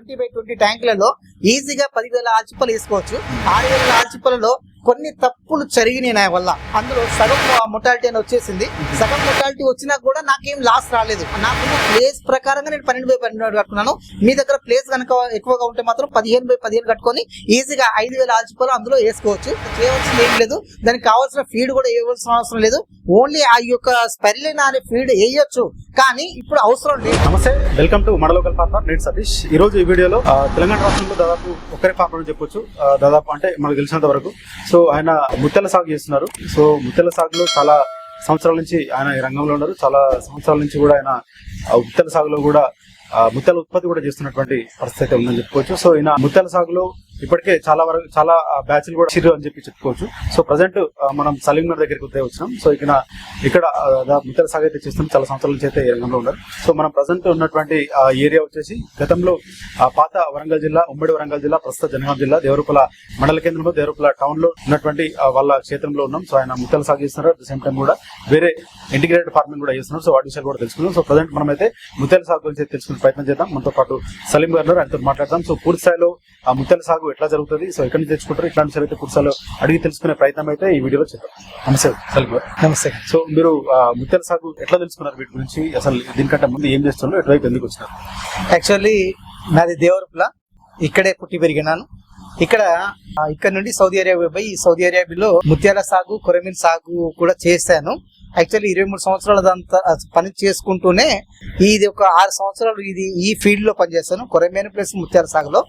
Twenty by twenty ట్యాంకులలో ఈజీగా పదివేల ఆల్చిప్పలు వేసుకోవచ్చు. ఆరు వేల ఆల్చిప్పలలో కొన్ని తప్పులు జరిగినాయి నా వల్ల. అందులో సగం మొటాలిటీ అని వచ్చేసింది. సగం మొటాలిటీ వచ్చినా కూడా నాకేం లాస్ రాలేదు. నాకున్న ప్లేస్ ప్రకారంగా నేను పన్నెండు బై పన్నెండు కట్టుకున్నాను. మీ దగ్గర ప్లేస్ కనుక ఎక్కువగా ఉంటే మాత్రం పదిహేను బై పదిహేను కట్టుకొని ఈజీగా ఐదు వేల ఆల్చిప్పలు అందులో వేసుకోవచ్చు. చేయవలసింది ఏం లేదు. దానికి కావాల్సిన ఫీడ్ కూడా వేయవలసిన అవసరం లేదు. ఓన్లీ ఆ యొక్క స్పెర్లిన్ అనే ఫీడ్ వేయొచ్చు. కానీ ఇప్పుడు అవసరం లేదు. నమస్తే. వెల్కమ్ టు మన లోకల్ నేను సతీష్. ఈ రోజు ఈ వీడియోలో తెలంగాణ రాష్ట్రంలో దాదాపు ఒకరే పాపం అని చెప్పొచ్చు. దాదాపు అంటే మనకు తెలిసినంత వరకు. సో ఆయన ముత్తెల సాగు చేస్తున్నారు. సో ముత్తెల సాగులో చాలా సంవత్సరాల నుంచి ఆయన ఈ రంగంలో ఉన్నారు. చాలా సంవత్సరాల నుంచి కూడా ఆయన ముత్తెల సాగులో కూడా ఆ, ముత్తెల ఉత్పత్తి కూడా చేస్తున్నటువంటి పరిస్థితి అయితే ఉందని చెప్పుకోవచ్చు. సో ఈయన ముత్తెల సాగులో ఇప్పటికే చాలా వరకు చాలా బ్యాచ్లు కూడా చిరు అని చెప్పి చెప్పుకోవచ్చు. సో ప్రజెంట్ మనం సలీం నగర్ దగ్గరికి ఉదయం వచ్చినాం. సో ఇక్కడ ఇక్కడ ఆ, సాగు అయితే చేస్తున్నాం చాలా సంవత్సరాల నుంచి అయితే ఈ రంగంలో ఉన్నారు. సో మనం ప్రజెంట్ ఉన్నటువంటి ఏరియా వచ్చేసి గతంలో పాత వరంగల్ జిల్లా ఉమ్మడి వరంగల్ జిల్లా ప్రస్తుత జనగాం జిల్లా దేవరపల మండల కేంద్రంలో దేవరపల టౌన్లో ఉన్నటువంటి వాళ్ళ క్షేత్రంలో ఉన్నాం. సో ఆయన ముత్తెల సాగు చేస్తున్నారు. అట్ ద సేమ్ టైం కూడా వేరే ఇంటిగ్రేటెడ్ ఫార్మింగ్ కూడా చేస్తున్నారు. సో వాటి విషయాలు కూడా తెలుసుకున్నాం సో ప్రజెంట్ మనం అయితే ముత్తెల సాగు గురించి అయితే తెలుసుకునే ప్రయత్నం చేద్దాం. మనతో పాటు సలీం గారు ఆయనతో మాట్లాడదాం. సో పూర్తి స్థాయిలో ముత్యాల సాగు ఎట్లా జరుగుతుంది? సో ఎక్కడి నుంచి తెచ్చుకుంటారు? ఇట్లాంటి అయితే స్థాయిలో అడిగి తెలుసుకునే ప్రయత్నం అయితే ఈ వీడియోలో చేద్దాం. నమస్తే. నమస్తే. సో మీరు ముత్యాల సాగు ఎట్లా తెలుసుకున్నారు వీటి గురించి? అసలు దీనికంటే ముందు ఏం చేస్తున్నారు ఎటువైపు ఎందుకు వచ్చినారు? యాక్చువల్లీ నాది దేవరపుల. ఇక్కడే పుట్టి పెరిగినాను. ఇక్కడ ఇక్కడ నుండి సౌదీ అరేబియా పోయి సౌదీ అరేబియాలో ముత్యాల సాగు కొరమీన్ సాగు కూడా చేశాను. యాక్చువల్లీ ఇరవై మూడు సంవత్సరాల దంతా పని చేసుకుంటూనే ఇది ఒక ఆరు సంవత్సరాలు ఇది ఈ ఫీల్డ్లో పనిచేస్తాను. కొరమేన్ ప్లస్ ముత్యాల సాగులో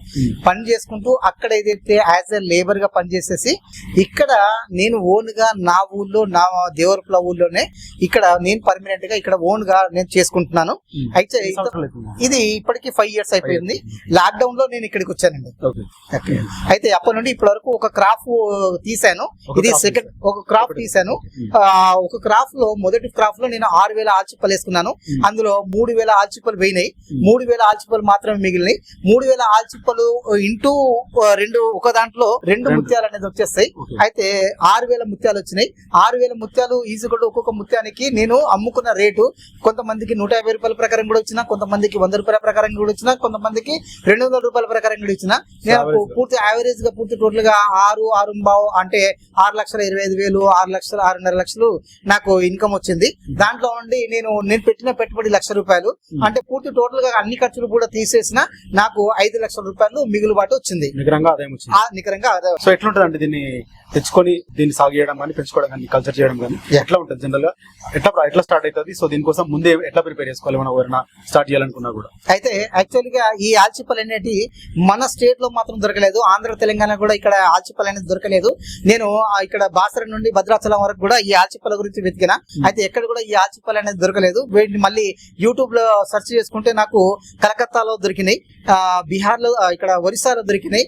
పని చేసుకుంటూ అక్కడ ఏదైతే యాజ్ ఎ లేబర్గా పనిచేసేసి ఇక్కడ నేను ఓన్గా నా ఊళ్ళో నా దేవరపుల ఊళ్ళోనే ఇక్కడ నేను పర్మనెంట్గా ఇక్కడ ఓన్గా నేను చేసుకుంటున్నాను. అయితే సంవత్సరాలు అవుతుంది? ఇది ఇప్పటికి ఫైవ్ ఇయర్స్ అయిపోయింది. లాక్డౌన్లో నేను ఇక్కడికి వచ్చానండి. అయితే అప్పటి నుండి ఇప్పటి వరకు ఒక క్రాప్ తీసాను ఇది సెకండ్ ఒక క్రాప్ తీసాను ఒక లో మొదటి క్రాప్లో నేను ఆరు వేల ఆల్చిప్పలు వేసుకున్నాను. అందులో మూడు వేల ఆల్చిప్పలు పోయినాయి మూడు వేల ఆల్చిప్పలు మాత్రమే మిగిలినాయి. మూడు వేల ఆల్చిప్పలు ఇంటూ రెండు ఒక దాంట్లో రెండు. ముత్యాలు అనేది వచ్చేస్తాయి. అయితే ఆరు వేల ముత్యాలు వచ్చినాయి. ఆరు వేల ముత్యాలు ఈజీ కూడా ఒక్కొక్క ముత్యానికి నేను అమ్ముకున్న రేటు కొంతమందికి నూట యాభై రూపాయల ప్రకారం కూడా వచ్చిన కొంతమందికి వంద రూపాయల ప్రకారం కూడా వచ్చిన కొంతమందికి రెండు వందల రూపాయల ప్రకారం కూడా ఇచ్చిన. నేను. పూర్తి యావరేజ్గా పూర్తి టోటల్గా ఆరు ఆరు అంటే ఆరు లక్షల ఇరవై ఐదు వేలు ఆరు లక్షలు ఆరున్నర లక్షలు నాకు ఇన్కమ్ వచ్చింది. దాంట్లో నుండి నేను నేను పెట్టిన పెట్టుబడి లక్ష రూపాయలు. అంటే పూర్తి టోటల్గా అన్ని ఖర్చులు కూడా తీసేసిన నాకు ఐదు లక్షల రూపాయలు మిగులుబాటు వచ్చింది. నికరంగా ఆదాయం వచ్చింది. నికరంగా ఆదాయం. సో ఎట్లుంటది అండి దీన్ని తెచ్చుకొని దీన్ని సాగు చేయడం కానీ పెంచుకోవడం కానీ కల్చర్ చేయడం కానీ? ఎట్లా ఉంటుంది జనరల్గా? ఎట్లా ఎట్లా స్టార్ట్ అవుతుంది? సో దీనికోసం ముందే ఎట్లా ప్రిపేర్ చేసుకోవాలి మనం ఎవరైనా స్టార్ట్ చేయాలనుకున్నా కూడా? అయితే యాక్చువల్గా ఈ ఆల్చిప్పలు అనేటి మన స్టేట్లో మాత్రం దొరకలేదు. ఆంధ్ర తెలంగాణ కూడా ఇక్కడ ఆల్చిప్పలు అనేది దొరకలేదు. నేను ఇక్కడ బాసర నుండి భద్రాచలం వరకు కూడా ఈ ఆల్చిప్పల గురించి వెతికిన అయితే ఎక్కడ కూడా ఈ ఆల్చిప్పలు అనేది దొరకలేదు. వీటిని మళ్ళీ యూట్యూబ్లో సెర్చ్ చేసుకుంటే నాకు కలకత్తాలో దొరికినాయి. ఆ, బీహార్లో ఇక్కడ ఒరిస్సాలో దొరికినాయి.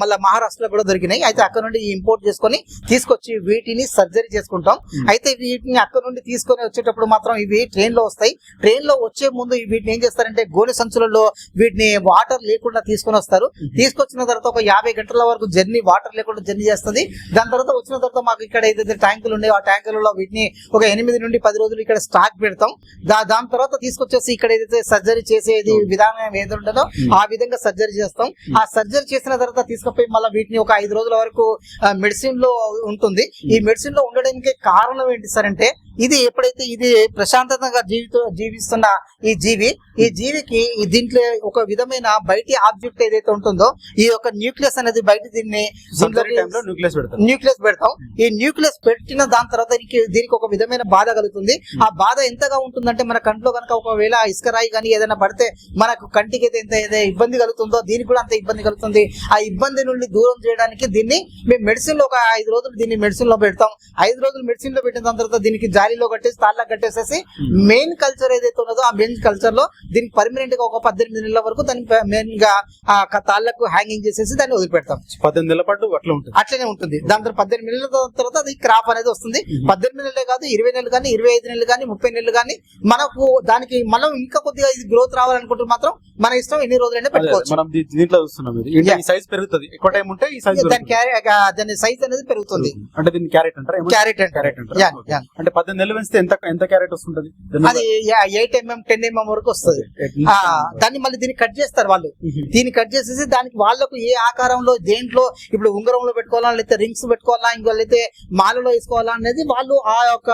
మళ్ళీ మహారాష్ట్రలో కూడా దొరికినాయి. అయితే అక్కడ నుండి ఇంపోర్ట్ చేసుకొని తీసుకొచ్చి వీటిని సర్జరీ చేసుకుంటాం. అయితే వీటిని అక్కడ నుండి తీసుకొని వచ్చేటప్పుడు మాత్రం ఇవి ట్రైన్లో వస్తాయి. ట్రైన్లో వచ్చే ముందు వీటిని ఏం చేస్తారంటే గోనె సంచులలో వీటిని వాటర్ లేకుండా తీసుకొని వస్తారు. తీసుకొచ్చిన తర్వాత ఒక యాభై గంటల వరకు జర్నీ వాటర్ లేకుండా జర్నీ చేస్తుంది. దాని తర్వాత వచ్చిన తర్వాత మాకు ఇక్కడ ఏదైతే ట్యాంకులు ఉన్నాయో ఆ ట్యాంకులలో వీటిని ఒక ఎనిమిది నుండి పది రోజులు ఇక్కడ స్టాక్ పెడతాం. దా దాని తర్వాత తీసుకొచ్చేసి ఇక్కడ ఏదైతే సర్జరీ చేసేది విధానం ఏది ఉంటుందో ఆ విధంగా సర్జరీ చేస్తాం. ఆ సర్జరీ చేసిన తర్వాత తీసుకుపోయి మళ్ళీ వీటిని ఒక ఐదు రోజుల వరకు మెడిసిన్లో ఉంటుంది. ఈ మెడిసిన్లో ఉండడానికి కారణం ఏంటి సార్ అంటే ఇది ఎప్పుడైతే ఇది ప్రశాంతంగా జీవిత జీవిస్తున్న ఈ జీవి ఈ జీవికి ఈ దీంట్లో ఒక విధమైన బయటి ఆబ్జెక్ట్ ఏదైతే ఉంటుందో ఈ యొక్క న్యూక్లియస్ అనేది బయట దీన్ని న్యూక్లియస్ పెడతారు. న్యూక్లియస్ పెడతాం. ఈ న్యూక్లియస్ పెట్టిన దాని తర్వాత దీనికి దీనికి ఒక విధమైన బాధ కలుగుతుంది. ఆ బాధ ఎంతగా ఉంటుందంటే మన కంట్లో కనుక ఒకవేళ ఇసుక రాయి కానీ ఏదైనా పడితే మనకు కంటికి అయితే ఎంత ఏదైతే ఇబ్బంది కలుగుతుందో దీనికి కూడా అంత ఇబ్బంది కలుగుతుంది. ఆ ఇబ్బంది నుండి దూరం చేయడానికి దీన్ని మేము మెడిసిన్లో ఒక ఐదు రోజులు దీన్ని మెడిసిన్లో పెడతాం. ఐదు రోజులు మెడిసిన్లో పెట్టిన దాని తర్వాత దీనికి జాలీలో కట్టేసి తాళ్ళ కట్టేసేసి మెయిన్ కల్చర్ ఏదైతే ఉన్నదో ఆ మెయిన్ కల్చర్లో దీనికి పర్మనెంట్గా ఒక పద్దెనిమిది నెలల వరకు దాన్ని మెయిన్గా ఆ తాళ్ళకు హ్యాంగింగ్ చేసేసి దాన్ని వదిలిపెడతాం. పద్దెనిమిది నెలల పాటు అట్లా ఉంటుంది. అట్లనే ఉంటుంది. దాని తర్వాత పద్దెనిమిది నెలల తర్వాత అది క్రాప్ అనేది వస్తుంది. పద్దెనిమిది నెలలే కాదు ఇరవై నెలలు కానీ ఇరవై ఐదు నెలలు కానీ ముప్పై నెలలు కానీ మనకు దానికి మనం ఇంకా కొద్దిగా ఇది గ్రోత్ రావాలనుకుంటే మాత్రం మన ఇష్టం ఎన్ని రోజులైనా పెట్టుకోవచ్చు. మనం దీంట్లో చూస్తున్నాం సైజ్ పెరుగుతుంది. ఎక్కువ టైం ఉంటే ఈ సైజ్ దాని సైజ్ అనేది పెరుగుతుంది. అంటే దీన్ని క్యారెట్ అంటారా? క్యారెట్ అంటే అంటారా? పద్దెనిమిది పెంచితే ఎంత ఎంత క్యారెట్ వస్తుంటది? అది ఎయిట్ ఎంఎం టెన్ ఎంఎం వరకు వస్తుంది. దాన్ని మళ్ళీ దీన్ని కట్ చేస్తారు వాళ్ళు. దీన్ని కట్ చేసేసి దానికి వాళ్ళకు ఏ ఆకారంలో దేంట్లో ఇప్పుడు ఉంగరంలో పెట్టుకోవాలా లేకపోతే రింగ్స్ పెట్టుకోవాలా ఇంకా లేకపోతే మాలలో వేసుకోవాలా అనేది వాళ్ళు ఆ యొక్క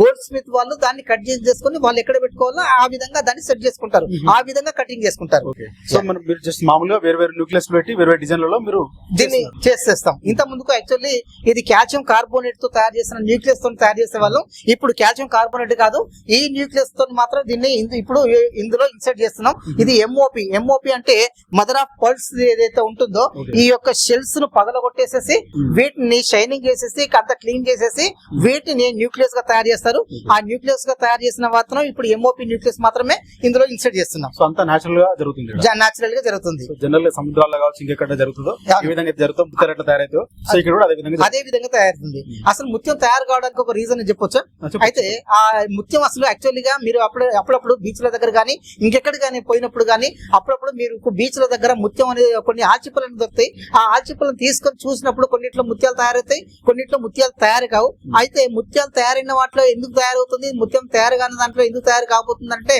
గోల్డ్ స్మిత్ వాళ్ళు దాన్ని కట్ చేసి చేసుకొని వాళ్ళు ఎక్కడ పెట్టుకోవాలో ఆ విధంగా దాన్ని సెట్ చేసుకుంటారు. ఆ విధంగా కటింగ్ చేసుకుంటారు. సో మనం మీరు జస్ట్ మామూలుగా వేరు వేరు న్యూక్లియస్ పెట్టి వేరు వేరు డిజైన్లలో మీరు దీన్ని చేసేస్తాం. ఇంత ముందుకు యాక్చువల్లీ ఇది కాల్షియం కార్బోనేట్తో తయారు చేసిన న్యూక్లియస్తో తయారు చేసే వాళ్ళం. ఇప్పుడు కాల్షియం కార్బోనేట్ కాదు ఈ న్యూక్లియస్తో మాత్రం దీన్ని ఇప్పుడు ఇందులో ఇన్సర్ట్ చేస్తున్నాం. ఇది ఎంఓపి ఎంఓపి అంటే మదర్ ఆఫ్ పల్స్ ఏదైతే ఉంటుందో. ఈ యొక్క షెల్స్ను పగలగొట్టేసేసి. వీటిని షైనింగ్ చేసేసి అంతా క్లీన్ చేసేసి వీటిని న్యూక్లియస్గా తయారు చేస్తారు. ఆ న్యూక్లియస్గా తయారు చేసిన మాత్రం ఇప్పుడు ఎంఓపి న్యూక్లియస్ మాత్రమే ఇందులో ఇన్సర్ట్ చేస్తున్నాం. సో అంతా నేచురల్గా జరుగుతుంది. నాచురల్గా జరుగుతుంది. జనరల్ సముద్రాల్లో కావచ్చు ఇంకెక్కడ జరుగుతుందో. ఈ విధంగా జరుగుతుందో ముత్యాలు ఎట్లా తయారైతుందో సో ఇక్కడ కూడా అదే విధంగా అదే విధంగా తయారవుతుంది. అసలు ముత్యం తయారు కావడానికి ఒక రీజన్ చెప్పొచ్చా. అయితే ఆ ముత్యం అసలు యాక్చువల్లీ గా మీరు అప్పుడు అప్పుడప్పుడు బీచ్ల దగ్గర కానీ ఇంకెక్కడ కానీ పోయినప్పుడు కానీ అప్పుడప్పుడు మీరు బీచ్ల దగ్గర ముత్యం అనేది కొన్ని ఆల్చిప్పలను దొరుకుతాయి. ఆ ఆల్చిప్పలను తీసుకొని చూసినప్పుడు కొన్నిట్లో ముత్యాలు తయారవుతాయి కొన్నిట్లో ముత్యాలు తయారు కావు. అయితే ముత్యాలు తయారైన వాటిలో ఎందుకు తయారవుతుంది? ముత్యం తయారు కాని దాంట్లో ఎందుకు తయారు కాబోతుంది అంటే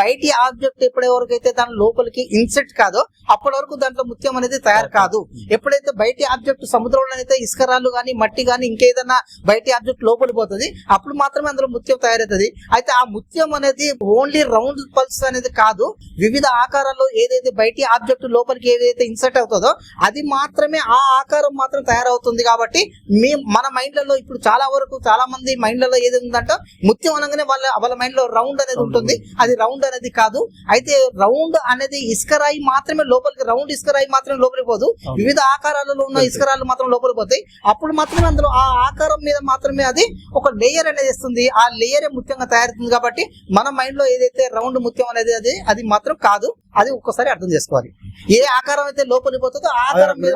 బయటి ఆబ్జెక్ట్ ఎప్పటి వరకు అయితే దాని లోపలికి ఇన్సెట్ కాదో అప్పటి వరకు దాంట్లో ముత్యం అనేది తయారు కాదు. ఎప్పుడైతే బయటి ఆబ్జెక్ట్ సముద్రంలో అయితే ఇసుకరాళ్ళు కానీ మట్టి కానీ ఇంకేదైనా బయటి ఆబ్జెక్ట్ లోపలి పోతుంది అప్పుడు మాత్రమే అందులో ముత్యం తయారవుతుంది. అయితే ఆ ముత్యం అనేది ఓన్లీ రౌండ్ పల్స్ అనేది కాదు వివిధ ఆకారాల్లో ఏదైతే బయటి ఆబ్జెక్ట్ లోపలికి ఏదైతే ఇన్సర్ట్ అవుతుందో అది మాత్రమే ఆ ఆకారం మాత్రం తయారవుతుంది కాబట్టి మీ మన మైండ్లలో ఇప్పుడు చాలా వరకు చాలా మంది మైండ్లలో ఏది ఉందంటే ముత్యం అనగానే వాళ్ళ వాళ్ళ మైండ్లో రౌండ్ అనేది ఉంటుంది. అది రౌండ్ అనేది కాదు. అయితే రౌండ్ అనేది ఇసుకరాయి మాత్రమే లోపలికి రౌండ్ ఇసుకరాయి మాత్రమే లోపలికి పోదు. వివిధ ఆకారాలలో ఉన్న ఇసుకరాలు మాత్రం లోపలికి పోతాయి. అప్పుడు మాత్రమే అందులో ఆ ఆకారం మీద మాత్రమే అది ఒక లేయర్ అనేది ఇస్తుంది ఆ లేయరే ముత్యంగా తయారవుతుంది కాబట్టి మన మైండ్లో ఏదైతే రౌండ్ ముత్యం అనేది అది అది మాత్రం కాదు. అది ఒక్కసారి అర్థం చేసుకోవాలి. ఏ ఆకారం అయితే లోపలికి పోతుందో ఆ అదే ఆకారం మీద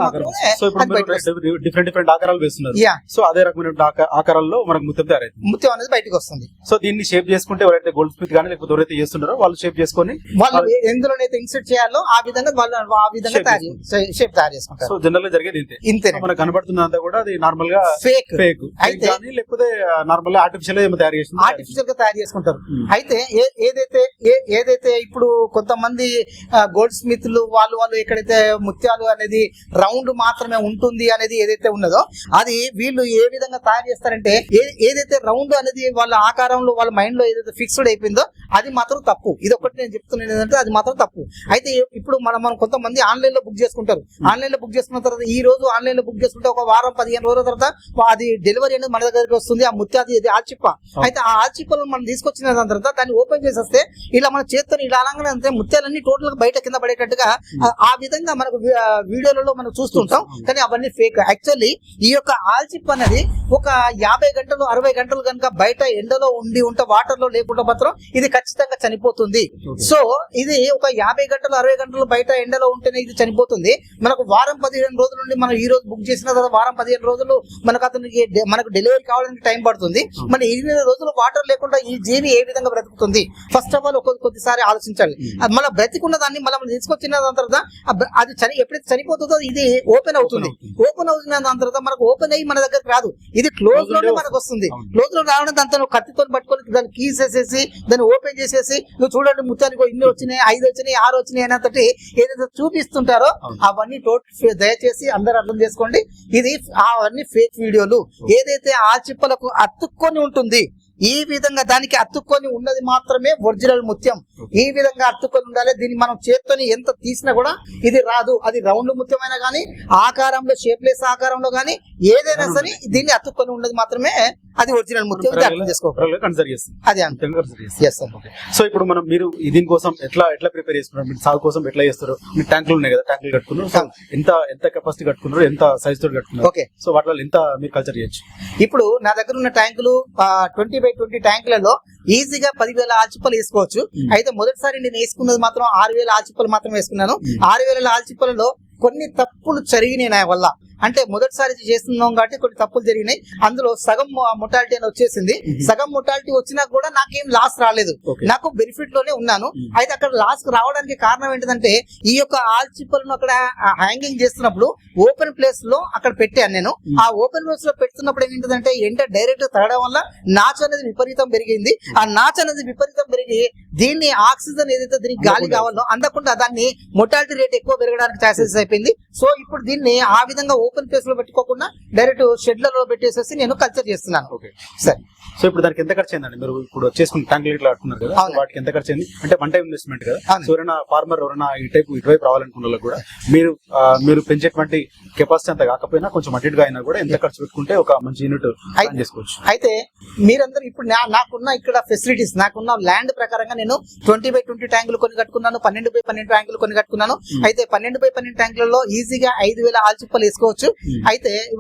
డిఫరెంట్ డిఫరెంట్ ఆకారాలు వేస్తున్నారు. యా సో అదే రకమైన ఆక- ఆకారాల్లో మనకు ముత్యం తయారైతుంది ముత్యం అనేది బయటకు వస్తుంది. సో దీన్ని షేప్ చేసుకుంటే ఎవరైతే గోల్డ్ స్మిత్ కానీ లేకపోతే ఎవరైతే చేస్తున్నారో వాళ్ళు షేప్ చేసుకొని వాళ్ళు ఎందులోనైతే ఇన్సర్ట్ చేయాలో ఆ విధంగా వాళ్ళు ఆ విధంగా తయారు షేప్ తయారు చేసుకుంటారు. సో జనరల్గా జరిగేది ఇంతే. ఇంతే మనకు కనబడుతున్నంతా కూడా అది నార్మల్గా ఫేక్ ఫేక్ అయితే- లేకపోతే నార్మల్గా ఆర్టిఫిషియల్ ఏమో తయారు చేసింది ఆర్టిఫిషియల్గా తయారు చేసుకుంటారు. Hmm. అయితే ఏదైతే ఏదైతే ఇప్పుడు కొంతమంది గోల్డ్ స్మిత్లు వాళ్ళు వాళ్ళు ఎక్కడైతే ముత్యాలు అనేది రౌండ్ మాత్రమే ఉంటుంది అనేది ఏదైతే ఉన్నదో అది వీళ్ళు ఏ విధంగా తయారు చేస్తారంటే ఏదైతే రౌండ్ అనేది వాళ్ళ ఆకారంలో వాళ్ళ మైండ్లో ఏదైతే ఫిక్స్డ్ అయిపోయిందో అది మాత్రం తప్పు. ఇది ఒకటి నేను చెప్తున్నాను ఏంటంటే అది మాత్రం తప్పు. అయితే ఇప్పుడు మనం మనం కొంతమంది ఆన్లైన్లో బుక్ చేసుకుంటారు. ఆన్లైన్లో బుక్ చేసుకున్న తర్వాత ఈ రోజు ఆన్లైన్లో బుక్ చేసుకుంటే ఒక వారం పదిహేను రోజుల తర్వాత అది డెలివరీ అనేది మన దగ్గరికి వస్తుంది ఆ ముత్యాది ఇది ఆల్చిప్ప. అయితే ఆ ఆల్చిప్పలను మనం తీసుకొచ్చిన తర్వాత దాన్ని ఓపెన్ చేసేస్తే ఇలా మన చేత్తో ఇలా అనగానే ముత్యాలన్నీ టోటల్గా బయట కింద పడేటట్టుగా ఆ- విధంగా మనకు వీడియోలలో మనం చూస్తుంటాం కానీ అవన్నీ ఫేక్ యాక్చువల్లీ ఈ యొక్క ఆల్చిప్ అనేది ఒక యాభై గంటలు అరవై గంటలు కనుక బయట ఎండలో ఉండి ఉంటే వాటర్లో లేకుండా మాత్రం ఇది ఖచ్చితంగా చనిపోతుంది. సో ఇది ఒక యాభై గంటలు అరవై గంటలు బయట ఎండలో ఉంటేనే ఇది చనిపోతుంది. మనకు వారం పదిహేను రోజుల నుండి మనం ఈ రోజు బుక్ చేసిన తర్వాత వారం పదిహేను రోజులు మనకు అతనికి మనకు డెలివరీ కావడానికి టైం పడుతుంది. మన ఎనిమిది రోజులు వాటర్ లేకుండా ఈ జీవి ఏ విధంగా బ్రతుకుతుంది? ఫస్ట్ ఆఫ్ ఆల్ ఒక కొద్దిసారి ఆలోచించాలి. అది మళ్ళీ బ్రతికున్న దాన్ని మళ్ళీ మనం తీసుకొచ్చిన దాని తర్వాత అది చని ఎప్పుడైతే చనిపోతుందో ఇది ఓపెన్ అవుతుంది. ఓపెన్ అవుతున్న దాని తర్వాత మనకు ఓపెన్ అయ్యి మన దగ్గరకు రాదు. ఇది క్లోజ్లోనే మనకు వస్తుంది. క్లోజ్లో రావడం దాంతో కత్తితో పట్టుకొని దాన్ని కీస్ వేసేసి దాన్ని ఓపెన్ చేసేసి నువ్వు చూడండి ముత్యానికి ఇన్ని వచ్చినాయి ఐదు వచ్చినాయి ఆరు వచ్చినాయి అన్నతోటి ఏదైతే చూపిస్తుంటారో అవును. అవన్నీ టోటల్ దయచేసి అందరూ అర్థం చేసుకోండి. ఇది అవన్నీ ఫేక్ వీడియోలు. ఏదైతే ఆ చిప్పలకు అతుక్కొని ఉంటుంది ఈ విధంగా దానికి అతుక్కొని ఉన్నది మాత్రమే ఒరిజినల్ ముత్యం. ఈ విధంగా అతుక్కొని ఉండాలి. దీన్ని మనం చేత్తోని ఎంత తీసినా కూడా ఇది రాదు. అది రౌండ్ ముత్యమైనా కానీ ఆకారంలో షేప్లెస్ ఆకారంలో కానీ ఏదైనా సరే దీన్ని అతుక్కొని ఉన్నది మాత్రమే అది ఒరిజినల్ ముత్యం. అర్థం చేసుకోవాలి అది అంతే. సో ఇప్పుడు మనం మీరు దీనికోసం ఎట్లా ఎట్లా ప్రిపేర్ చేసుకున్నారు? మీరు సాగు కోసం ఎట్లా చేస్తారు? మీరు ట్యాంకులు ఉన్నాయి కదా ట్యాంకులు కట్టుకున్నారు. ఎంత ఎంత కెపాసిటీ కట్టుకున్నారు? ఎంత సైజ్ తోటి కట్టుకున్నారు? ఓకే. సో వాటిలో ఎంత మీరు కల్చర్ చేయొచ్చు? ఇప్పుడు నా దగ్గర ఉన్న ట్యాంకులు ట్వంటీ బై ట్వంటీ ట్యాంకులలో ఈజీగా పదివేల ఆల్చిప్పలు వేసుకోవచ్చు. అయితే మొదటిసారి నేను వేసుకున్నది మాత్రం ఆరు వేల ఆల్చిప్పలు మాత్రం వేసుకున్నాను. ఆరు వేల ఆల్చిప్పలలో కొన్ని తప్పులు జరిగినాయి నా వల్ల అంటే మొదటిసారి చేస్తున్నాం కాబట్టి కొన్ని తప్పులు జరిగినాయి. అందులో సగం మొటాలిటీ అని వచ్చేసింది. సగం మొటాలిటీ వచ్చినా కూడా నాకేం లాస్ రాలేదు. నాకు బెనిఫిట్లోనే ఉన్నాను. అయితే అక్కడ లాస్ రావడానికి కారణం ఏంటంటే ఈ యొక్క ఆల్చిప్పలను అక్కడ హ్యాంగింగ్ చేస్తున్నప్పుడు ఓపెన్ ప్లేస్లో అక్కడ పెట్టాను నేను. ఆ ఓపెన్ ప్లేస్లో పెడుతున్నప్పుడు ఏంటంటే ఎండ డైరెక్ట్ తగడం వల్ల నాచు అనేది విపరీతం పెరిగింది. ఆ నాచు అనేది విపరీతం పెరిగి దీన్ని ఆక్సిజన్ ఏదైతే దీనికి గాలి కావాలో అందకుండా దాన్ని మొటాలిటీ రేట్ ఎక్కువ పెరగడానికి ఛాన్సెస్ అయిపోయింది. సో ఇప్పుడు దీన్ని ఆ విధంగా ఓపెన్ ప్లేస్లో పెట్టుకోకుండా డైరెక్ట్ షెడ్లలో పెట్టేసేసి నేను కల్చర్ చేస్తున్నాను. ఓకే. సరే. సో ఇప్పుడు దానికి ఎంత ఖర్చు అయిందండి? మీరు ఇప్పుడు చేసుకుని ట్యాంకులు ఇట్లా కట్టుకున్నారు కదా వాటికి ఎంత ఖర్చు అయింది? అంటే వన్ టైం ఇన్వెస్ట్మెంట్ కదా. సో ఎవరైనా ఫార్మర్ ఎవరైనా ఈ టైప్ ఇటువైపు రావాలనుకున్న కూడా మీరు మీరు పెంచేటువంటి కెపాసిటీ అంత కాకపోయినా కొంచెం అటు ఇటుగా అయినా కూడా ఎంత ఖర్చు పెట్టుకుంటే ఒక మంచి యూనిట్ చేసుకోవచ్చు. అయితే మీరందరూ ఇప్పుడు నాకున్న ఇక్కడ ఫెసిలిటీస్ నాకున్న ల్యాండ్ ప్రకారంగా నేను ట్వంటీ బై ట్వంటీ ట్యాంకులు కొన్ని కట్టుకున్నాను పన్నెండు బై పన్నెండు ట్యాంకులు కొన్ని కట్టుకున్నాను. అయితే పన్నెండు బై పన్నెండు ట్యాంకులలో ఈజీగా ఐదు వేల ఆల్చిప్పలు వేసుకోవచ్చు. అయితే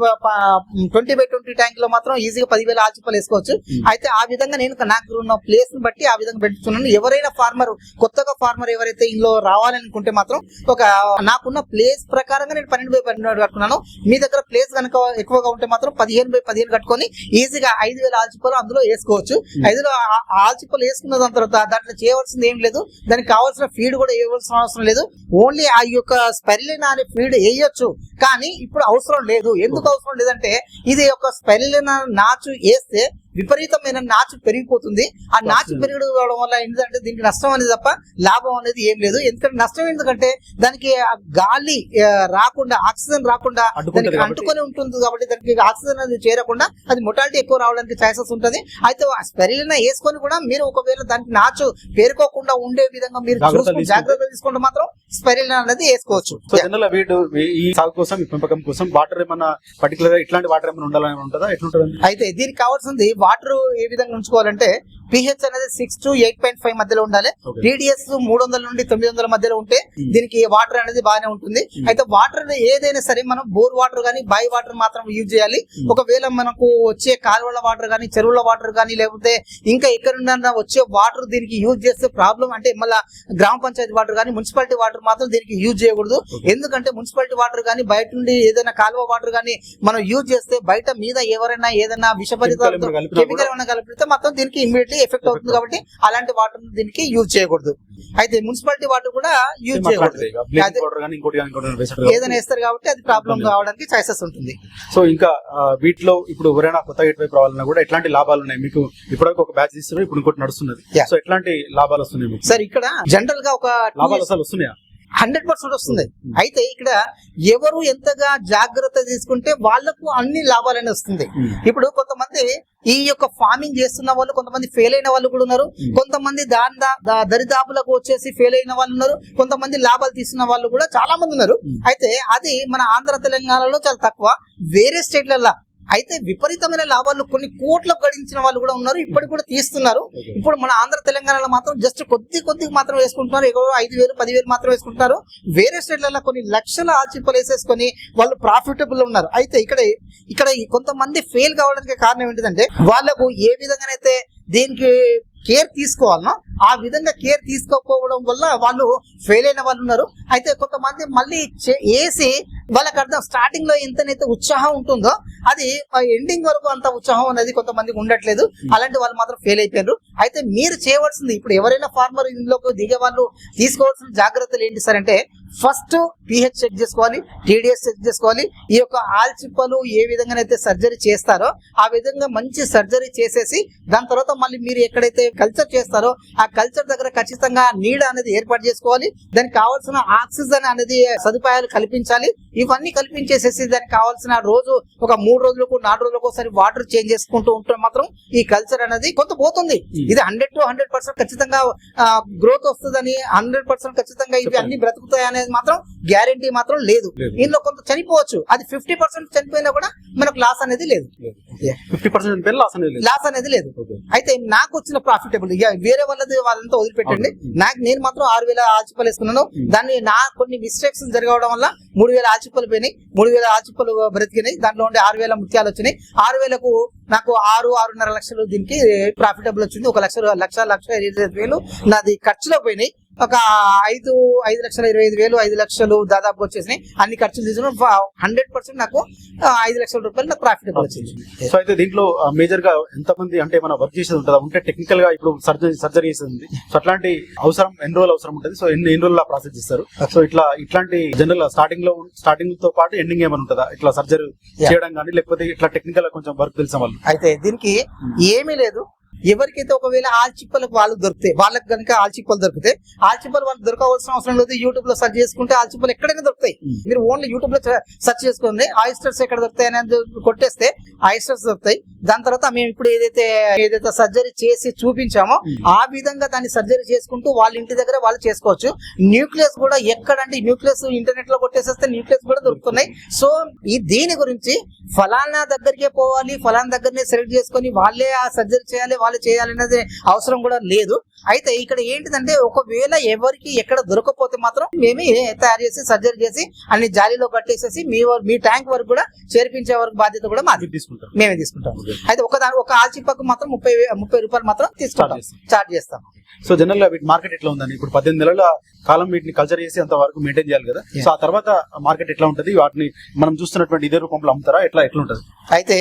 ట్వంటీ బై ట్వంటీ ట్యాంక్లో మాత్రం ఈజీగా పదివేల ఆల్చిప్పలు వేసుకోవచ్చు. అయితే ఆ విధంగా నేను నాకు ఉన్న ప్లేస్ని బట్టి ఆ విధంగా పెట్టుకున్నాను. ఎవరైనా ఫార్మర్ కొత్తగా ఫార్మర్ ఎవరైతే ఇందులో రావాలనుకుంటే మాత్రం ఒక నాకున్న ప్లేస్ ప్రకారంగా నేను పన్నెండు బై పన్నెండు కట్టుకున్నాను. మీ దగ్గర ప్లేస్ కనుక ఎక్కువగా ఉంటే మాత్రం పదిహేను బై పదిహేను కట్టుకొని ఈజీగా ఐదు వేల ఆల్చిప్పలు అందులో వేసుకోవచ్చు. ఐదులో ఆ- ఆ ఆల్చిప్పలు వేసుకున్న దాని తర్వాత దాంట్లో చేయవలసింది ఏం లేదు. దానికి కావాల్సిన ఫీడ్ కూడా వేయవలసిన అవసరం లేదు. ఓన్లీ ఆ యొక్క స్పెరిలినా అనే ఫీడ్ వేయొచ్చు. కానీ ఇప్పుడు అవసరం లేదు. ఎందుకు అవసరం లేదంటే ఇది ఒక స్పెరిలినా నాచు వేస్తే విపరీతమైన నాచు పెరిగిపోతుంది. ఆ నాచు పెరగడం వల్ల ఏంటంటే దీనికి నష్టం అనేది తప్ప లాభం అనేది ఏం లేదు. ఎందుకంటే నష్టం ఎందుకంటే దానికి గాలి రాకుండా ఆక్సిజన్ రాకుండా దానికి. అంటుకొని ఉంటుంది కాబట్టి దానికి ఆక్సిజన్ అనేది చేరకుండా అది మొటాలిటీ ఎక్కువ రావడానికి ఛాన్సెస్ ఉంటుంది. అయితే స్పెరిలినా వేసుకొని కూడా మీరు ఒకవేళ దానికి నాచు పేరుకోకుండా ఉండే విధంగా మీరు. జాగ్రత్తలు తీసుకుంటే మాత్రం స్పెరిలినా అనేది వేసుకోవచ్చు జనరల్ వీటి ఈ సాగు కోసం ఈ పెంపకం కోసం వాటర్ ఏమన్నా పర్టికులర్ ఇట్లాంటి వాటర్ ఏమైనా ఉండాలని ఉంటుందా ఎట్లుంటుంది అయితే దీనికి కావాల్సింది వాటర్ ఏ విధంగా ఉంచుకోవాలంటే పిహెచ్ అనేది six to eight point five మధ్యలో ఉండాలి. టీడీఎస్ మూడు వందల నుండి తొమ్మిది వందల మధ్యలో ఉంటే Hmm. దీనికి వాటర్ అనేది బాగానే ఉంటుంది Hmm. అయితే వాటర్ ఏదైనా సరే మనం బోర్ వాటర్ కానీ బాయ్ వాటర్ మాత్రం యూజ్ చేయాలి Hmm. ఒకవేళ మనకు వచ్చే కాలువల వాటర్ కానీ చెరువుల వాటర్ కానీ లేకపోతే ఇంకా ఎక్కడ నుండి వచ్చే వాటర్ దీనికి యూజ్ చేస్తే ప్రాబ్లం అంటే మళ్ళీ గ్రామ పంచాయతీ వాటర్ కానీ మున్సిపాలిటీ వాటర్ మాత్రం దీనికి యూజ్ చేయకూడదు. ఎందుకంటే మున్సిపాలిటీ వాటర్ కానీ బయట నుండి ఏదైనా కాలువ వాటర్ కానీ మనం యూజ్ చేస్తే బయట మీద ఎవరైనా ఏదైనా కలిపినా కెమికల్ ఏమైనా కలిపితే మొత్తం దీనికి ఇమ్మీడియట్లీ ఎఫెక్ట్ అవుతుంది కాబట్టి అలాంటి వాటర్ దీనికి యూజ్ చేయకూడదు. అయితే మున్సిపాలిటీ వాటర్ కూడా యూజ్ చేయకూడదు. ఏదైనా వేస్తారు కాబట్టి అది ప్రాబ్లం కావడానికి ఛాన్సెస్ ఉంటుంది. సో ఇంకా వీటిలో ఇప్పుడు ఎవరైనా కొత్త ఇటువైపు రావాలన్నా కూడా ఎట్లాంటి లాభాలు ఉన్నాయి? మీకు ఇప్పటివరకు ఒక బ్యాచ్ ఇస్తున్నారు ఇప్పుడు ఇంకోటి నడుస్తున్నది. సో ఎట్లాంటి లాభాలు వస్తున్నాయి సార్ ఇక్కడ జనరల్గా ఒక లాభాలు అసలు వస్తున్నాయా? హండ్రెడ్ పర్సెంట్ వస్తుంది. అయితే ఇక్కడ ఎవరు ఎంతగా జాగ్రత్త తీసుకుంటే వాళ్ళకు అన్ని లాభాలని వస్తుంది. ఇప్పుడు కొంతమంది ఈ యొక్క ఫార్మింగ్ చేస్తున్న వాళ్ళు కొంతమంది ఫెయిల్ అయిన వాళ్ళు కూడా ఉన్నారు. కొంతమంది దాని దరిదాపులకు వచ్చేసి ఫెయిల్ అయిన వాళ్ళు ఉన్నారు. కొంతమంది లాభాలు తీసుకున్న వాళ్ళు కూడా చాలా మంది ఉన్నారు. అయితే అది మన ఆంధ్ర తెలంగాణలో చాలా తక్కువ. వేరే స్టేట్లలో అయితే విపరీతమైన లాభాలు కొన్ని కోట్లకు గడించిన వాళ్ళు కూడా ఉన్నారు ఇప్పటికి కూడా తీస్తున్నారు. ఇప్పుడు మన ఆంధ్ర తెలంగాణలో మాత్రం జస్ట్ కొద్ది కొద్ది మాత్రం వేసుకుంటున్నారు ఎక్కువ ఐదు వేలు పదివేలు మాత్రం వేసుకుంటున్నారు. వేరే స్టేట్లలో కొన్ని లక్షల ఆల్చిప్పలు వేసేసుకొని వాళ్ళు ప్రాఫిటబుల్ ఉన్నారు. అయితే ఇక్కడ ఇక్కడ కొంతమంది ఫెయిల్ కావడానికి కారణం ఏంటిదంటే వాళ్ళకు ఏ విధంగానైతే దీనికి కేర్ తీసుకోవాలనో ఆ విధంగా కేర్ తీసుకోకపోవడం వల్ల వాళ్ళు ఫెయిల్ అయిన వాళ్ళు ఉన్నారు. అయితే కొంతమంది మళ్ళీ వేసి వాళ్ళకి అర్థం స్టార్టింగ్లో ఎంతనైతే ఉత్సాహం ఉంటుందో అది ఎండింగ్ వరకు అంత ఉత్సాహం అనేది కొంతమందికి ఉండట్లేదు. అలాంటి వాళ్ళు మాత్రం ఫెయిల్ అయిపోయారు అయితే మీరు చేయవలసింది ఇప్పుడు ఎవరైనా ఫార్మర్ ఇందులోకి దిగే వాళ్ళు తీసుకోవాల్సిన జాగ్రత్తలు ఏంటి సార్ అంటే ఫస్ట్ పిహెచ్ చెక్ చేసుకోవాలి టీడీఎస్ చెక్ చేసుకోవాలి. ఈ యొక్క ఆల్చిప్పలు ఏ విధంగానైతే సర్జరీ చేస్తారో ఆ విధంగా మంచి సర్జరీ చేసేసి దాని తర్వాత మళ్ళీ మీరు ఎక్కడైతే కల్చర్ చేస్తారో ఆ కల్చర్ దగ్గర ఖచ్చితంగా నీడ అనేది ఏర్పాటు చేసుకోవాలి. దానికి కావాల్సిన ఆక్సిజన్ అనేది సదుపాయాలు కల్పించాలి. ఇవన్నీ కల్పించేసేసి దానికి కావాల్సిన రోజు ఒక మూడు రోజులకు నాలుగు రోజులకు ఒకసారి వాటర్ చేంజ్ చేసుకుంటూ ఉంటే మాత్రం ఈ కల్చర్ అనేది కొంత పోతుంది. ఇది హండ్రెడ్ టు హండ్రెడ్ పర్సెంట్ ఖచ్చితంగా గ్రోత్ వస్తుందని హండ్రెడ్ పర్సెంట్ ఖచ్చితంగా ఇవి అన్ని బ్రతుకుతాయి అనేది మాత్రం గ్యారంటీ మాత్రం లేదు. ఇందులో కొంత చనిపోవచ్చు. అది ఫిఫ్టీ పర్సెంట్ చనిపోయినా కూడా మనకు లాస్ అనేది లేదు. ఫిఫ్టీ పర్సెంట్ పేరు లాస్ అనేది లేదు. లాస్ అనేది లేదు. అయితే నాకు వచ్చిన ప్రాఫిటబుల్ వేరే వాళ్ళది వాళ్ళంతా వదిలిపెట్టండి. నాకు నేను మాత్రం ఆరు వేల ఆచిప్పలు వేసుకున్నాను. దాన్ని నా కొన్ని మిస్టేక్స్ జరగడం వల్ల మూడు వేల ఆచిప్పలు పోయినాయి. మూడు వేల ఆచిప్పలు బ్రతికినాయి. దాంట్లో ఉండే ఆరు వేల ముత్యాలు వచ్చినాయి. ఆరు వేలకు నాకు ఆరు ఆరున్నర లక్షలు దీనికి ప్రాఫిటబుల్ వచ్చింది. ఒక లక్ష లక్ష లక్ష ఇరవై వేలు నాది ఖర్చులో పోయినాయి. ఒక ఐదు ఐదు లక్షల ఇరవై ఐదు వేలు ఐదు లక్షలు దాదాపు వచ్చేసినాయి. అన్ని ఖర్చులు తీసుకుని హండ్రెడ్ పర్సెంట్ నాకు ఐదు లక్షల రూపాయలు నాకు ప్రాఫిట్ వచ్చింది. సో అయితే దీంట్లో మేజర్గా ఎంత మంది అంటే మన వర్క్ చేసేది ఉంటుందా? ఉంటే టెక్నికల్గా ఇప్పుడు సర్జరీ సర్జరీ చేసేది. సో అట్లాంటి అవసరం ఎన్ని రోజులు అవసరం ఉంటుంది? సో ఎన్ని ఎన్ని రోజులు ప్రాసెస్ చేస్తారు? సో ఇట్లా ఇట్లాంటి జనరల్ స్టార్టింగ్లో స్టార్టింగ్తో పాటు ఎండింగ్ ఏమైనా ఉంటుందా? ఇట్లా సర్జరీ. చేయడం కానీ లేకపోతే ఇట్లా టెక్నికల్గా కొంచెం వర్క్ తెలిసిన వాళ్ళు? అయితే దీనికి ఏమీ లేదు. ఎవరికైతే ఒకవేళ ఆల్చిప్పలకు వాళ్ళు దొరుకుతాయి వాళ్ళకి కనుక ఆల్చిప్పలు దొరికితే ఆల్చిప్పలు వాళ్ళకి దొరకవలసిన అవసరం లేదు. యూట్యూబ్లో సెర్చ్ చేసుకుంటే ఆల్చిప్పలు ఎక్కడైనా దొరుకుతాయి. మీరు ఓన్లీ యూట్యూబ్లో సెర్చ్ చేసుకోండి ఆయిస్టర్స్ ఎక్కడ దొరుకుతాయి అనేది కొట్టేస్తే ఆయిస్టర్స్ దొరుకుతాయి. దాని తర్వాత మేము ఇప్పుడు ఏదైతే ఏదైతే సర్జరీ చేసి చూపించామో. ఆ విధంగా దాన్ని సర్జరీ చేసుకుంటూ వాళ్ళ ఇంటి దగ్గర వాళ్ళు చేసుకోవచ్చు. న్యూక్లియస్ కూడా ఎక్కడంటే న్యూక్లియస్ ఇంటర్నెట్లో కొట్టేసేస్తే న్యూక్లియస్ కూడా దొరుకుతున్నాయి. సో ఈ దీని గురించి ఫలానా దగ్గరికే పోవాలి ఫలానా దగ్గరనే సెలెక్ట్ చేసుకొని వాళ్ళే ఆ సర్జరీ చేయాలి వాళ్ళు చేయాలి అనేది అవసరం కూడా లేదు. అయితే ఇక్కడ ఏంటిదంటే ఒకవేళ ఎవరికి ఎక్కడ దొరకకపోతే మాత్రం మేమే తయారు చేసి సర్జరీ చేసి అన్ని జాలీలో కట్టేసేసి మీ మీ ట్యాంక్ వరకు కూడా చేర్పించే వరకు బాధ్యత కూడా మాది. తీసుకుంటారు మేమే తీసుకుంటాం. అయితే ఒక ఒక ఆల్చిప్పకు మాత్రం ముప్పై ముప్పై రూపాయలు మాత్రం తీసుకుంటాం. చార్జ్ చేస్తాం. సో జనరల్గా వీటి మార్కెట్ ఎట్లా ఉందని ఇప్పుడు పద్దెనిమిది నెలల కాలం వీటిని కల్చర్ చేసి అంత వరకు మెయింటైన్ చేయాలి కదా. సో ఆ తర్వాత మార్కెట్ ఎట్లా ఉంటది? వాటిని మనం చూస్తున్నటువంటి ఇదే రూపంలో అమ్ముతారా? ఎట్లా ఎట్లా ఉంటది అయితే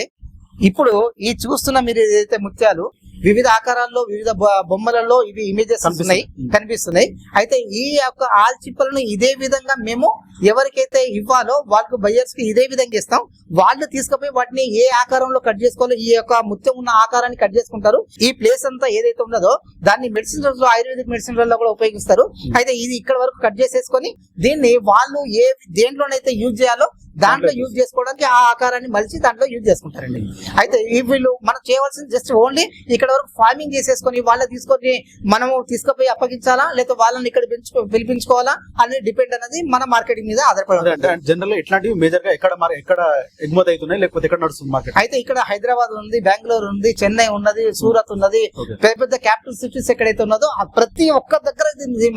ఇప్పుడు ఈ చూస్తున్న మీరు ఏదైతే ముత్యాలు వివిధ ఆకారాల్లో వివిధ బొమ్మలలో ఇవి ఇమేజెస్. ఉన్నాయి కనిపిస్తున్నాయి. అయితే ఈ యొక్క ఆల్చిప్పలను ఇదే విధంగా మేము ఎవరికైతే ఇవ్వాలో వాళ్ళకు బయ్యర్స్కి ఇదే విధంగా ఇస్తాం. వాళ్ళు తీసుకుపోయి వాటిని ఏ ఆకారంలో కట్ చేసుకోవాలో ఈ యొక్క ముత్యం ఉన్న ఆకారాన్ని కట్ చేసుకుంటారు. ఈ ప్లేస్ అంతా ఏదైతే ఉన్నదో దాన్ని మెడిసిన్లో ఆయుర్వేదిక్ మెడిసిన్లో కూడా ఉపయోగిస్తారు. అయితే ఇది ఇక్కడ వరకు కట్ చేసేసుకొని దీన్ని వాళ్ళు ఏ దేంట్లోనైతే యూజ్ చేయాలో దాంట్లో యూజ్ చేసుకోవడానికి ఆ ఆకారాన్ని మలిచి దాంట్లో యూజ్ చేసుకుంటారండి. అయితే ఈ వీళ్ళు మనం చేయవలసింది జస్ట్ ఓన్లీ ఇక్కడ వరకు ఫార్మింగ్ చేసేసుకొని వాళ్ళ తీసుకొని మనము తీసుకుపోయి అప్పగించాలా? లేకపోతే వాళ్ళని ఇక్కడ పెంచుకో పిలిపించుకోవాలా? అనేది డిపెండ్ అనేది మన మార్కెటింగ్ మీద ఆధారపడి. జనరల్ ఇట్లాంటివి మేజర్గా ఎక్కడ ఎక్కడ ఎగుమతి అవుతున్నాయి? లేకపోతే ఎక్కడ నడుస్తుంది మార్కెట్ అయితే ఇక్కడ హైదరాబాద్ ఉంది బెంగళూరు ఉంది చెన్నై ఉన్నది సూరత్ ఉన్నది. పెద్ద పెద్ద క్యాపిటల్ సిటీస్ ఎక్కడైతే ఉన్నదో ప్రతి ఒక్క దగ్గర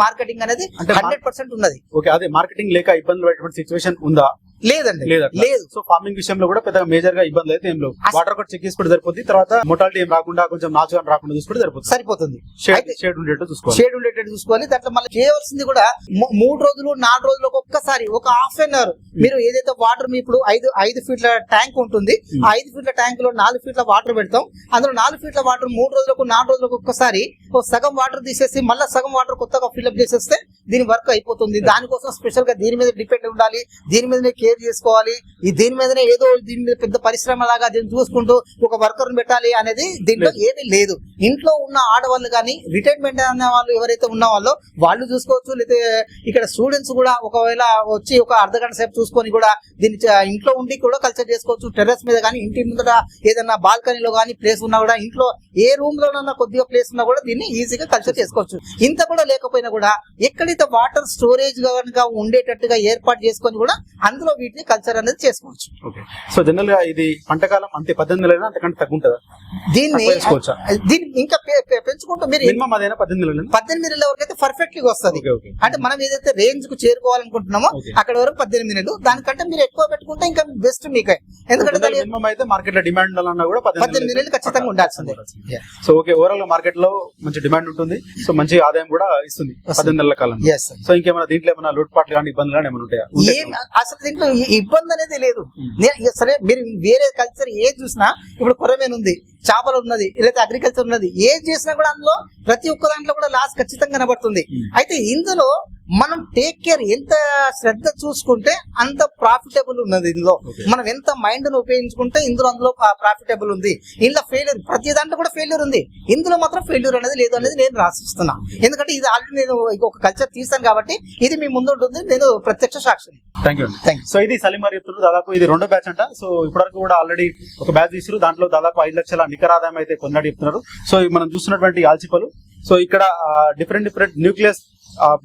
మార్కెటింగ్ అనేది హండ్రెడ్ పర్సెంట్ ఉన్నది. ఓకే అదే మార్కెటింగ్ లేక ఇబ్బందులు పడేటువంటి సిచువేషన్ ఉందా? లేదండి. లేదా లేదు. సో ఫార్మింగ్ విషయంలో కూడా పెద్దగా మేజర్గా ఇబ్బంది అయితే ఏం లేవు. అస- వాటర్ కూడా చెక్ చేసుకుంటే సరిపోద్ది. తర్వాత మొటాలిటీ ఏం రాకుండా కొంచెం నాచుగా రాకుండా చూసుకుంటే సరిపోతుంది. సరిపోతుంది. షేడ్ అయితే- షేడ్ ఉండేట్టు చూసుకోవాలి. షేడ్ ఉండేటట్టు చూసుకోవాలి. దాంట్లో మళ్ళీ చేయవలసింది కూడా మూడు రోజులు నాలుగు రోజులకు ఒక్కసారి ఒక హాఫ్ అన్ అవర్ మీరు ఏదైతే వాటర్ మీ ఇప్పుడు ఐదు ఐదు ఫీట్ల ట్యాంక్ ఉంటుంది. ఆ ఐదు ఫీట్ల ట్యాంక్లో నాలుగు ఫీట్ల వాటర్ పెడతాం. అందులో నాలుగు ఫీట్ల వాటర్ మూడు రోజులకు నాలుగు రోజులకు ఒక్కసారి సగం వాటర్ తీసేసి మళ్ళీ సగం వాటర్ కొత్తగా ఫిల్అప్ చేసేస్తే దీని వర్క్ అయిపోతుంది. దానికోసం స్పెషల్గా దీని మీద డిపెండ్ ఉండాలి. దీని మీదనే కేర్ చేసుకోవాలి. ఈ దీని మీదనే ఏదో దీని మీద పెద్ద పరిశ్రమ లాగా దీన్ని చూసుకుంటూ ఒక వర్కర్ పెట్టాలి అనేది దీంట్లో ఏమీ లేదు. ఇంట్లో ఉన్న ఆడవాళ్ళు కానీ రిటైర్మెంట్ అనే వాళ్ళు ఎవరైతే ఉన్న వాళ్ళో వాళ్ళు చూసుకోవచ్చు. లేకపోతే ఇక్కడ స్టూడెంట్స్ కూడా ఒకవేళ వచ్చి ఒక అర్ధ గంట సేపు చూసుకొని కూడా దీన్ని ఇంట్లో ఉండి కూడా కల్చర్ చేసుకోవచ్చు. టెర్రస్ మీద కానీ ఇంటి ముందర ఏదైనా బాల్కనీలో కానీ ప్లేస్ ఉన్నా కూడా ఇంట్లో ఏ రూమ్ లోనన్నా కొద్దిగా ప్లేస్ ఉన్నా కూడా దీన్ని ఈజీగా కల్చర్ చేసుకోవచ్చు. ఇంత కూడా లేకపోయినా కూడా ఎక్కడైతే వాటర్ స్టోరేజ్ కనుక ఉండేటట్టుగా ఏర్పాటు చేసుకొని కూడా అందులో వీటిని కల్చర్ అనేది చేసుకోవచ్చు. ఓకే. సో జనరల్గా ఇది పంటకాలం అంతే పద్దెనిమిది అంతకంటే తగ్గుంటుందా? దీన్ని? దీన్ని ఇంకా పెంచుకుంటూ మీరు మినిమం అదేనా పద్దెనిమిది నెలలు పద్దెనిమిది నెలల వరకు అయితే పర్ఫెక్ట్గా వస్తుంది. అంటే మనం ఏదైతే రేంజ్కు చేరుకోవాలనుకుంటున్నామో. అక్కడ వరకు పద్దెనిమిది నెలలు దానికంటే మీరు ఎక్కువ పెట్టుకుంటే ఇంకా బెస్ట్ మీకే. ఎందుకంటే మినిమం అయితే మార్కెట్లో డిమాండ్ ఉండాలన్నా కూడా పద్దెనిమిది నెలలు ఖచ్చితంగా ఉండాల్సిందే. సో ఓకే ఓవరాల్గా మార్కెట్లో మంచి డిమాండ్ ఉంటుంది. సో మంచి ఆదాయం కూడా ఇస్తుంది పద్దెనిమిది నెలల కాలం సో ఇంకేమైనా దీంట్లో ఏమైనా లోటుపాట్లు కానీ ఇబ్బందులు కానీ ఏమైనా ఉంటాయా? అసలు దీంట్లో ఇబ్బంది అనేది లేదు. సరే మీరు వేరే కల్చర్ ఏది చూసినా ఇప్పుడు కొరమేను ఉంది చేపలు ఉన్నది లేదా అగ్రికల్చర్ ఉన్నది ఏది చేసినా కూడా అందులో ప్రతి ఒక్క దాంట్లో కూడా లాస్ ఖచ్చితంగా కనబడుతుంది. Hmm. అయితే ఇందులో మనం టేక్ కేర్ ఎంత శ్రద్ధ చూసుకుంటే అంత ప్రాఫిటబుల్ ఉన్నది ఇందులో. మనం ఎంత మైండ్ను ఉపయోగించుకుంటే ఇందులో అందులో ప్రాఫిటబుల్ ఉంది. ఇందులో ఫెయిల్యూర్ ప్రతి దాంట్లో కూడా ఫెయిల్యూర్ ఉంది. ఇందులో మాత్రం ఫెయిల్యూర్ అనేది లేదు అనేది నేను రాసిస్తున్నా. ఎందుకంటే ఇది ఆల్రెడీ నేను ఒక కల్చర్ తీసాను కాబట్టి ఇది మీ ముందు ఉంటుంది నేను ప్రత్యక్ష సాక్షిని. Thank you. సో ఇది సలీం గారు చెప్తున్నారు దాదాపు ఇది రెండో బ్యాచ్ అంట. సో ఇప్పటివరకు కూడా ఆల్రెడీ ఒక బ్యాచ్ తీసారు దాంట్లో దాదాపు ఐదు లక్షల నికర ఆదాయం అయితే కొన్నట్టు చెప్తున్నారు సో మనం చూస్తున్నటువంటి ఆల్చిపలు సో ఇక్కడ డిఫరెంట్ డిఫరెంట్ న్యూక్లియస్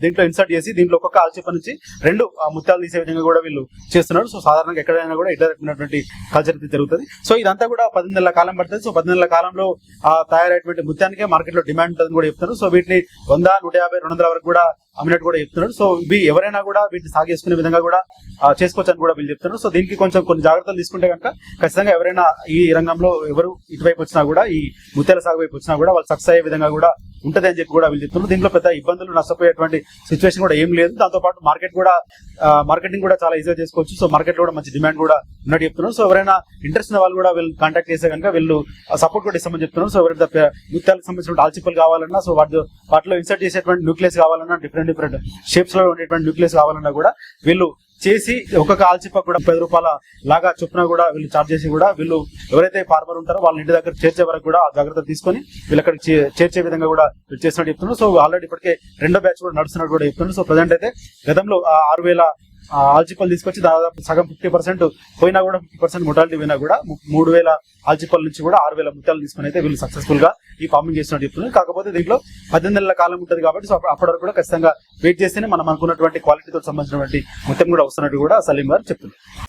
దీంట్లో ఇన్సర్ట్ చేసి దీంట్లో ఒక్కొక్క ఆల్చిప్ప నుంచి రెండు ముత్యాలు తీసే విధంగా కూడా వీళ్ళు చేస్తున్నారు. సో సాధారణంగా ఎక్కడైనా కూడా ఇట్లా రకమైనటువంటి కల్చర్ అయితే జరుగుతుంది. సో ఇదంతా కూడా పది నెలల కాలం పడుతుంది. సో పది నెలల కాలంలో తయారైనటువంటి ముత్యానికే మార్కెట్లో డిమాండ్ ఉంటుందని కూడా చెప్తున్నారు. సో వీటిని వంద నూట యాభై రెండు వందల వరకు కూడా అమ్మినట్టు కూడా చెప్తున్నారు. సో ఇవి ఎవరైనా కూడా వీటిని సాగు చేసుకునే విధంగా కూడా చేసుకోవచ్చు అని కూడా వీళ్ళు చెప్తున్నారు. సో దీనికి కొంచెం కొన్ని జాగ్రత్తలు తీసుకుంటే కనుక ఖచ్చితంగా ఎవరైనా ఈ రంగంలో ఎవరు ఇటువైపు వచ్చినా కూడా ఈ ముత్యాల సాగు వైపు వచ్చినా కూడా వాళ్ళు సక్సెస్ అయ్యే విధంగా కూడా ఉంటది అని చెప్పి కూడా వీళ్ళు చెప్తున్నారు. దీంట్లో పెద్ద ఇబ్బందులు నష్టపోయే చేసేటువంటి సిచ్యువేషన్ కూడా ఏం లేదు. దాంతో పాటు మార్కెట్ కూడా మార్కెటింగ్ కూడా చాలా ఈజీగా చేసుకోవచ్చు. సో మార్కెట్లో కూడా మంచి డిమాండ్ కూడా ఉన్నట్టు చెప్తున్నారు సో ఎవరైనా ఇంట్రెస్ట్ ఉన్న వాళ్ళు కూడా వీళ్ళు కాంటాక్ట్ చేసే కనుక వీళ్ళు సపోర్ట్ కూడా ఇస్తామని చెప్తున్నారు సో ఎవరైతే ముత్యాలకు సంబంధించిన ఆల్చిప్పలు కావాలన్నా సో వాటి వాటిలో ఇన్సర్ట్ చేసేటువంటి న్యూక్లియస్ కావాలన్నా డిఫరెంట్ డిఫరెంట్ షేప్స్లో ఉండేటువంటి న్యూక్లియస్ కావాలన్నా కూడా వీళ్ళు చేసి ఒక్కొక్క ఆల్చిప్ప కూడా పది రూపాయల లాగా చొప్పున కూడా వీళ్ళు చార్జ్ చేసి కూడా వీళ్ళు ఎవరైతే ఫార్మర్ ఉంటారో వాళ్ళ ఇంటి దగ్గర చేర్చే వరకు కూడా ఆ జాగ్రత్త తీసుకొని వీళ్ళు అక్కడ చేర్చే విధంగా కూడా చేస్తున్నట్టు చెప్తున్నారు. సో ఆల్రెడీ ఇప్పటికే రెండో బ్యాచ్ కూడా నడుస్తున్నట్టు కూడా చెప్తున్నారు. సో ప్రజెంట్ అయితే గతంలో ఆరు వేల ఆల్చిప్పలు తీసుకొచ్చి దాదాపు సగం ఫిఫ్టీ పర్సెంట్ పోయినా కూడా ఫిఫ్టీ పర్సెంట్ మొటాలిటీ పోయినా కూడా మూడు వేల ఆల్చిప్పల నుంచి కూడా ఆరు వేల ముత్యాలు తీసుకుని అయితే వీళ్ళు సక్సెస్ఫుల్గా ఈ ఫార్మింగ్ చేస్తున్నట్టు చెప్తున్నారు. కాకపోతే దీంట్లో పద్దెనిమిది నెలల కాలం ఉంటుంది కాబట్టి సో అప్పటి వరకు కూడా ఖచ్చితంగా వెయిట్ చేస్తేనే మనం అనుకున్నటువంటి క్వాలిటీతో సంబంధించినటువంటి ముత్యం కూడా వస్తున్నట్టు కూడా సలీం గారు చెప్తున్నారు.